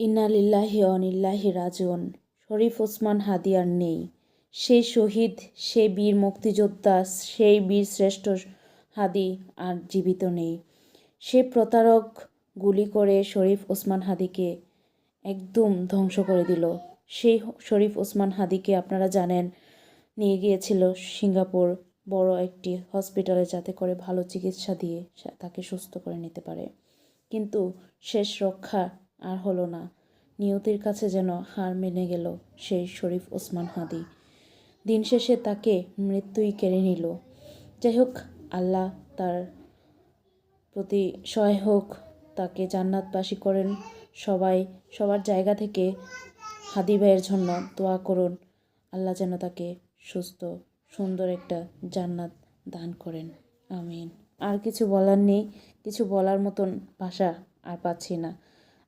ইন্না লিল্লাহি অনিল্লাহি রাজিউন। শরীফ ওসমান হাদি আর নেই। সেই শহীদ সেই বীর মুক্তিযোদ্ধা, সেই বীর শ্রেষ্ঠ হাদি আর জীবিত নেই। সে প্রতারক গুলি করে শরীফ ওসমান হাদিকে একদম ধ্বংস করে দিল। সেই শরীফ ওসমান হাদিকে আপনারা জানেন, নিয়ে গিয়েছিল সিঙ্গাপুর বড় একটি হসপিটালে যাতে করে ভালো চিকিৎসা দিয়ে তাকে সুস্থ করে নিতে পারে। কিন্তু শেষ রক্ষা আর হলো না। নিয়তির কাছে যেন হার মেনে গেল সেই শরীফ ওসমান হাদি। দিন শেষে তাকে মৃত্যুই কেড়ে নিল। যাই হোক, আল্লাহ তার প্রতি সহায় হোক, তাকে জান্নাতবাসী করেন সবাই। সবার জায়গা থেকে হাদি ভাইয়ের জন্য দোয়া করুন। আল্লাহ যেন তাকে সুস্থ, সুন্দর একটা জান্নাত দান করেন। আমিন। আর কিছু বলার নেই, কিছু বলার মতন ভাষা আর পাচ্ছি না।